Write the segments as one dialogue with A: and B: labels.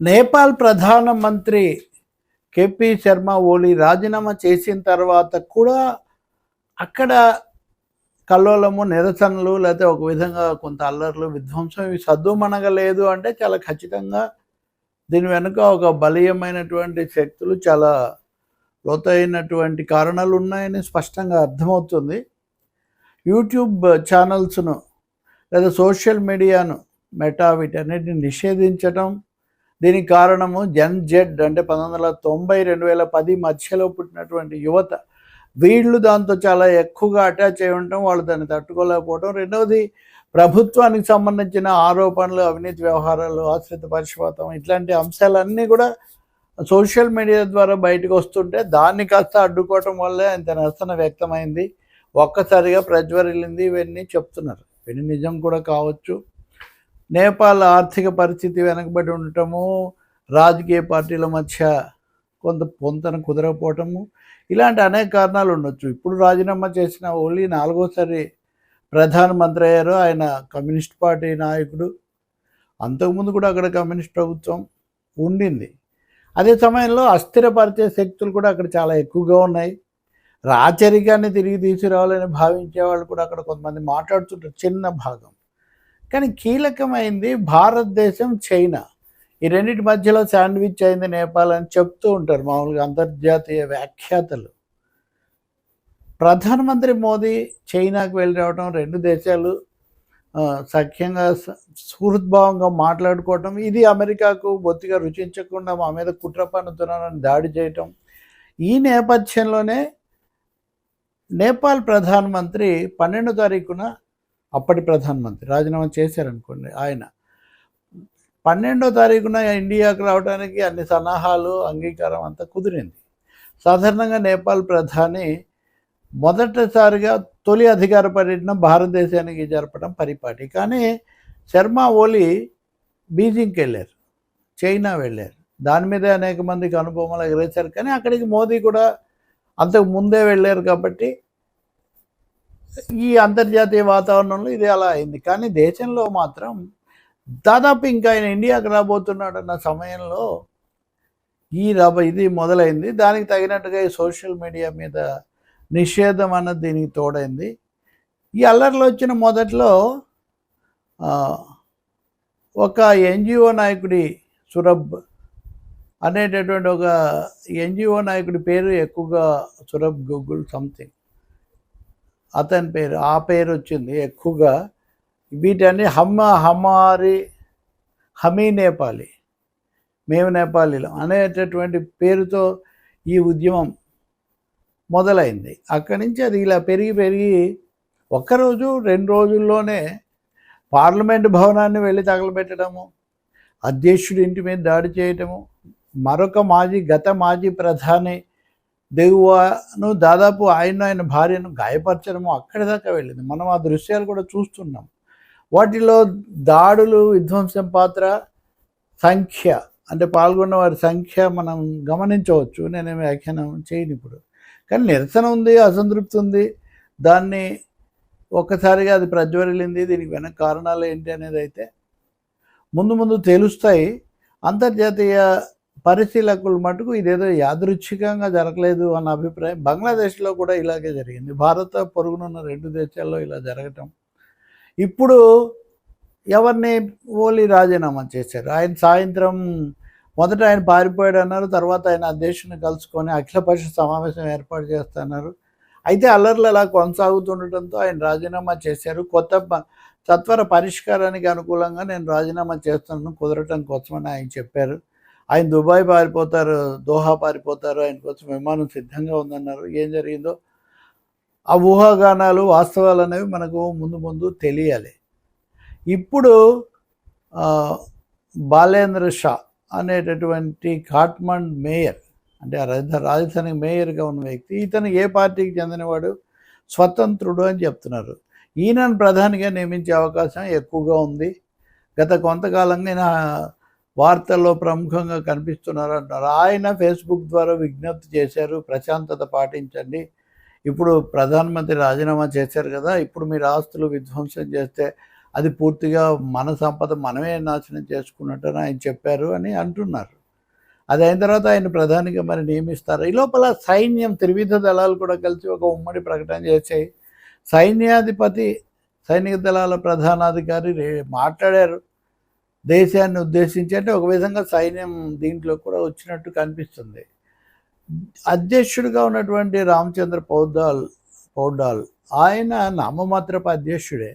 A: నేపాల్ ప్రధానమంత్రి కేపీ శర్మ ఓలీ రాజీనామా చేసిన తర్వాత కూడా అక్కడ కల్లోలము నిరసనలు లేకపోతే ఒక విధంగా కొంత అల్లర్లు విధ్వంసం ఇవి సద్దుమణగలేదు అంటే చాలా ఖచ్చితంగా దీని వెనుక ఒక బలీయమైనటువంటి శక్తులు చాలా లోతైనటువంటి కారణాలు ఉన్నాయని స్పష్టంగా అర్థమవుతుంది. యూట్యూబ్ ఛానల్స్ను లేదా సోషల్ మీడియాను మెటా వీటన్నిటిని నిషేధించడం దీనికి కారణము జెన్ జెడ్ అంటే పంతొమ్మిది వందల తొంభై రెండు వేల పది మధ్యలో పుట్టినటువంటి యువత. వీళ్ళు దాంతో చాలా ఎక్కువగా అటాచ్ అయి ఉండటం వాళ్ళు దాన్ని తట్టుకోలేకపోవడం రెండవది ప్రభుత్వానికి సంబంధించిన ఆరోపణలు అవినీతి వ్యవహారాలు ఆశ్రిత పరిశుభాతం ఇట్లాంటి అంశాలన్నీ కూడా సోషల్ మీడియా ద్వారా బయటకు వస్తుంటే దాన్ని కాస్త అడ్డుకోవటం వల్లే ఆయన నిరసన వ్యక్తమైంది. ఒక్కసారిగా ప్రజ్వరిల్లింది ఇవన్నీ చెప్తున్నారు. ఇవన్నీ నిజం కూడా కావచ్చు. నేపాల్ ఆర్థిక పరిస్థితి వెనకబడి ఉండటము రాజకీయ పార్టీల మధ్య కొంత పొంతన కుదరకపోవటము ఇలాంటి అనేక కారణాలు ఉండొచ్చు. ఇప్పుడు రాజీనామా చేసిన ఓన్లీ నాలుగోసారి ప్రధానమంత్రి అయ్యారు ఆయన కమ్యూనిస్ట్ పార్టీ నాయకుడు. అంతకుముందు కూడా అక్కడ కమ్యూనిస్ట్ ప్రభుత్వం ఉండింది. అదే సమయంలో అస్థిరపరిచే శక్తులు కూడా అక్కడ చాలా ఎక్కువగా ఉన్నాయి. రాచరికాన్ని తిరిగి తీసుకురావాలని భావించే వాళ్ళు కూడా అక్కడ కొంతమంది మాట్లాడుతుంటారు చిన్న భాగం. కానీ కీలకమైంది భారతదేశం చైనా. ఈ రెండింటి మధ్యలో శాండ్విచ్ అయింది నేపాల్ అని చెప్తూ ఉంటారు మామూలుగా అంతర్జాతీయ వ్యాఖ్యాతలు. ప్రధానమంత్రి మోదీ చైనాకు వెళ్ళి రావడం రెండు దేశాలు సఖ్యంగా సుహృద్భావంగా మాట్లాడుకోవటం ఇది అమెరికాకు బొత్తిగా రుచించకుండా మా మీద కుట్ర పన్నుతున్నానని దాడి చేయటం. ఈ నేపథ్యంలోనే నేపాల్ ప్రధానమంత్రి పన్నెండు తారీఖున అప్పటి ప్రధానమంత్రి రాజీనామా చేశారనుకోండి ఆయన. పన్నెండో తారీఖున ఇండియాకు రావడానికి అన్ని సన్నాహాలు అంగీకారం అంతా కుదిరింది. సాధారణంగా నేపాల్ ప్రధాని మొదటిసారిగా తొలి అధికార పర్యటన భారతదేశానికి జరపడం పరిపాటి. కానీ శర్మ ఓలీ బీజింగ్కి వెళ్ళారు చైనా వెళ్ళారు. దాని మీదే అనేక మందికి అనుభవాలు ఎగరేశారు. కానీ అక్కడికి మోదీ కూడా అంతకు ముందే వెళ్ళారు కాబట్టి ఈ అంతర్జాతీయ వాతావరణంలో ఇది అలా అయింది. కానీ దేశంలో మాత్రం దాదాపు ఇంకా ఆయన ఇండియాకి రాబోతున్నాడు అన్న సమయంలో ఈ రబ ఇది మొదలైంది. దానికి తగినట్టుగా ఈ సోషల్ మీడియా మీద నిషేధం అన్నది దీనికి తోడైంది. ఈ అల్లర్లు వచ్చిన మొదట్లో ఒక ఎన్జిఓ నాయకుడి సురబ్ అనేటటువంటి ఒక ఎన్జిఓ నాయకుడి పేరు ఎక్కువగా సురబ్ గూగుల్ సంథింగ్. అతని పేరు ఆ పేరు వచ్చింది ఎక్కువగా. వీటన్ని హమ్మ హమారి హమీ నేపాలి మేము నేపాలీలం అనేటటువంటి పేరుతో ఈ ఉద్యమం మొదలైంది. అక్కడి నుంచి అది ఇలా పెరిగి పెరిగి ఒక్కరోజు రెండు రోజుల్లోనే పార్లమెంట్ భవనాన్ని వెళ్ళి తగలబెట్టడము అధ్యక్షుడి ఇంటి మీద దాడి చేయటము మరొక మాజీ గత మాజీ ప్రధాని దేవును దాదాపు ఆయన ఆయన భార్యను గాయపరచడము అక్కడి దాకా వెళ్ళింది. మనం ఆ దృశ్యాలు కూడా చూస్తున్నాం. వాటిలో దాడులు విధ్వంసం పాత్ర సంఖ్య అంటే పాల్గొన్న వారి సంఖ్య మనం గమనించవచ్చు. నేనేమి వ్యాఖ్యానం చేయను ఇప్పుడు. కానీ నిరసన ఉంది అసంతృప్తి ఉంది. దాన్ని ఒక్కసారిగా అది ప్రజ్వరిల్లింది దీనికి వెనక కారణాలు ఏంటి అనేది అయితే ముందు ముందు తెలుస్తాయి. అంతర్జాతీయ పరిశీలకులు మటుకు ఇదేదో యాదృచ్ఛికంగా జరగలేదు అన్న అభిప్రాయం. బంగ్లాదేశ్లో కూడా ఇలాగే జరిగింది. భారత పొరుగునున్న రెండు దేశాల్లో ఇలా జరగటం. ఇప్పుడు ఎవరిని ఓలీ రాజీనామా చేశారు? ఆయన సాయంత్రం మొదట ఆయన పారిపోయాడు అన్నారు తర్వాత ఆయన అధ్యక్షుని కలుసుకొని అఖిలపక్ష సమావేశం ఏర్పాటు చేస్తున్నారు అయితే అల్లర్లు అలా కొనసాగుతుండటంతో ఆయన రాజీనామా చేశారు. కొత్త ప- సత్వర పరిష్కారానికి అనుకూలంగా నేను రాజీనామా చేస్తున్నాను కుదరటం కోసమని ఆయన చెప్పారు. ఆయన దుబాయ్ పారిపోతారు దోహా పారిపోతారు ఆయన కోసం విమానం సిద్ధంగా ఉందన్నారు. ఏం జరిగిందో? ఆ ఊహాగానాలు వాస్తవాలు అనేవి మనకు ముందు ముందు తెలియాలి. ఇప్పుడు బాలేంద్ర షా అనేటటువంటి కాట్మండ్ మేయర్ అంటే ఆ రాజధానికి మేయర్గా ఉన్న వ్యక్తి ఇతను ఏ పార్టీకి చెందినవాడు? స్వతంత్రుడు అని చెప్తున్నారు. ఈయనను ప్రధానిగా నియమించే అవకాశం ఎక్కువగా ఉంది. గత కొంతకాలంగా ఈయన వార్తల్లో ప్రముఖంగా కనిపిస్తున్నారు అంటారు ఆయన ఫేస్బుక్ ద్వారా విజ్ఞప్తి చేశారు ప్రశాంతత పాటించండి. ఇప్పుడు ప్రధానమంత్రి రాజీనామా చేశారు కదా ఇప్పుడు మీరు ఆస్తులు విధ్వంసం చేస్తే అది పూర్తిగా మన సంపద మనమే నాశనం చేసుకున్నట్టు ఆయన చెప్పారు అని అంటున్నారు. అది అయిన తర్వాత ఆయన ప్రధానిగా మరి నియమిస్తారు. ఈ లోపల సైన్యం త్రివిధ దళాలు కూడా కలిసి ఒక ఉమ్మడి ప్రకటన చేశాయి. సైన్యాధిపతి సైనిక దళాల ప్రధానాధికారి మాట్లాడారు. దేశాన్ని ఉద్దేశించి అంటే ఒక విధంగా సైన్యం దీంట్లో కూడా వచ్చినట్టు కనిపిస్తుంది. అధ్యక్షుడిగా ఉన్నటువంటి రామచంద్ర పౌడాల్ పౌడాల్ ఆయన నామమాత్రపు అధ్యక్షుడే.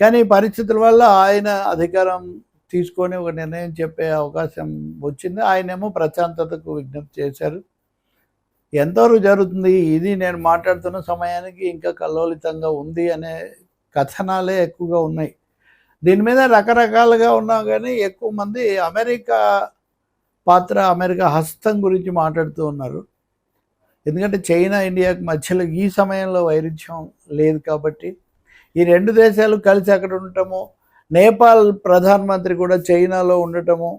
A: కానీ ఈ పరిస్థితుల వల్ల ఆయన అధికారం తీసుకొని ఒక నిర్ణయం చెప్పే అవకాశం వచ్చింది. ఆయనేమో ప్రశాంతతకు విజ్ఞప్తి చేశారు. ఎంతవరకు జరుగుతుంది? ఇది నేను మాట్లాడుతున్న సమయానికి ఇంకా కల్లోలితంగా ఉంది అనే కథనాలే ఎక్కువగా ఉన్నాయి. దీని మీద రకరకాలుగా ఉన్నా కానీ ఎక్కువ మంది అమెరికా పాత్ర అమెరికా హస్తం గురించి మాట్లాడుతూ ఉన్నారు. ఎందుకంటే చైనా ఇండియాకి మధ్యలో ఈ సమయంలో వైరుధ్యం లేదు కాబట్టి ఈ రెండు దేశాలు కలిసి అక్కడ ఉండటము నేపాల్ ప్రధానమంత్రి కూడా చైనాలో ఉండటము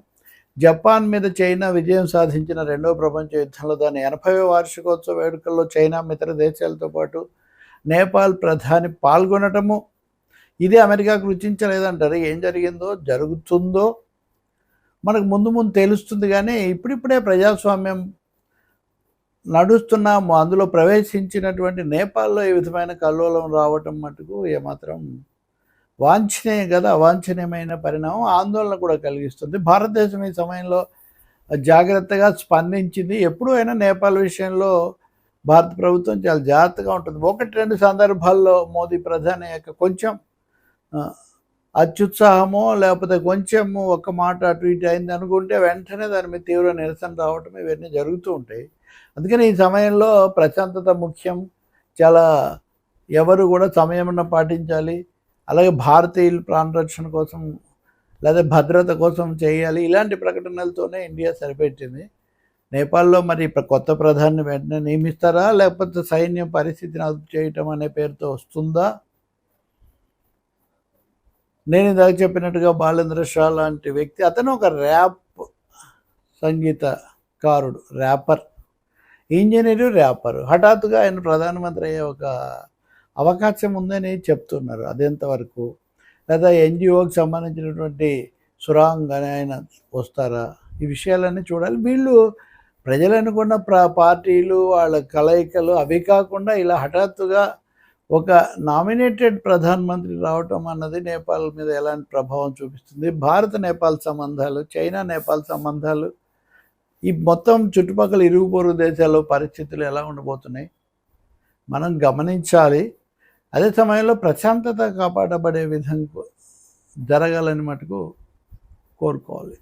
A: జపాన్ మీద చైనా విజయం సాధించిన రెండవ ప్రపంచ యుద్ధంలో దాని ఎనభై వార్షికోత్సవ వేడుకల్లో చైనా మిత్ర దేశాలతో పాటు నేపాల్ ప్రధాని పాల్గొనటము ఇది అమెరికాకు రుచించలేదంటారు. ఏం జరిగిందో జరుగుతుందో మనకు ముందు ముందు తెలుస్తుంది కానీ ఇప్పుడిప్పుడే ప్రజాస్వామ్యం నడుస్తున్న అందులో ప్రవేశించినటువంటి నేపాల్లో ఈ విధమైన కల్లోలం రావటం మటుకు ఏమాత్రం వాంఛనీయం కదా అవాంఛనీయమైన పరిణామం. ఆందోళన కూడా కలిగిస్తుంది. భారతదేశం ఈ సమయంలో జాగ్రత్తగా స్పందించింది. ఎప్పుడూ అయినా నేపాల్ విషయంలో భారత ప్రభుత్వం చాలా జాగ్రత్తగా ఉంటుంది. ఒకటి రెండు సందర్భాల్లో మోదీ ప్రధాని యొక్క కొంచెం అత్యుత్సాహమో లేకపోతే కొంచెము ఒక మాట అటు ఇటు అయింది అనుకుంటే వెంటనే దాని మీద తీవ్ర నిరసన రావటం ఇవన్నీ జరుగుతూ ఉంటాయి. అందుకని ఈ సమయంలో ప్రశాంతత ముఖ్యం. చాలా ఎవరు కూడా సంయమనం పాటించాలి. అలాగే భారతీయుల ప్రాణరక్షణ కోసం లేదా భద్రత కోసం చేయాలి. ఇలాంటి ప్రకటనలతోనే ఇండియా సరిపెట్టింది. నేపాల్లో మరి కొత్త ప్రధాని వెంటనే నియమిస్తారా? లేకపోతే సైన్యం పరిస్థితిని అదుపు చేయటం అనే పేరుతో వస్తుందా? నేను ఇందాక చెప్పినట్టుగా బాలేంద్ర షా లాంటి వ్యక్తి అతను ఒక ర్యాప్ సంగీతకారుడు ర్యాపర్ ఇంజనీరు ర్యాపర్. హఠాత్తుగా ఆయన ప్రధానమంత్రి అయ్యే ఒక అవకాశం ఉందని చెప్తున్నారు అదెంతవరకు? లేదా ఎన్జిఓకి సంబంధించినటువంటి సురాంగ్ అని ఆయన వస్తారా? ఈ విషయాలన్నీ చూడాలి. వీళ్ళు ప్రజలు అనుకున్న ప్ర పార్టీలు వాళ్ళ కలయికలు అవి కాకుండా ఇలా హఠాత్తుగా ఒక నామినేటెడ్ ప్రధానమంత్రి రావటం అన్నది నేపాల్ మీద ఎలాంటి ప్రభావం చూపిస్తుంది? భారత నేపాల్ సంబంధాలు చైనా నేపాల్ సంబంధాలు ఈ మొత్తం చుట్టుపక్కల ఇరుగు పొరుగు దేశాల్లో పరిస్థితులు ఎలా ఉండబోతున్నాయి? మనం గమనించాలి. అదే సమయంలో ప్రశాంతత కాపాడబడే విధంగా జరగాలని మటుకు కోరుకోవాలి.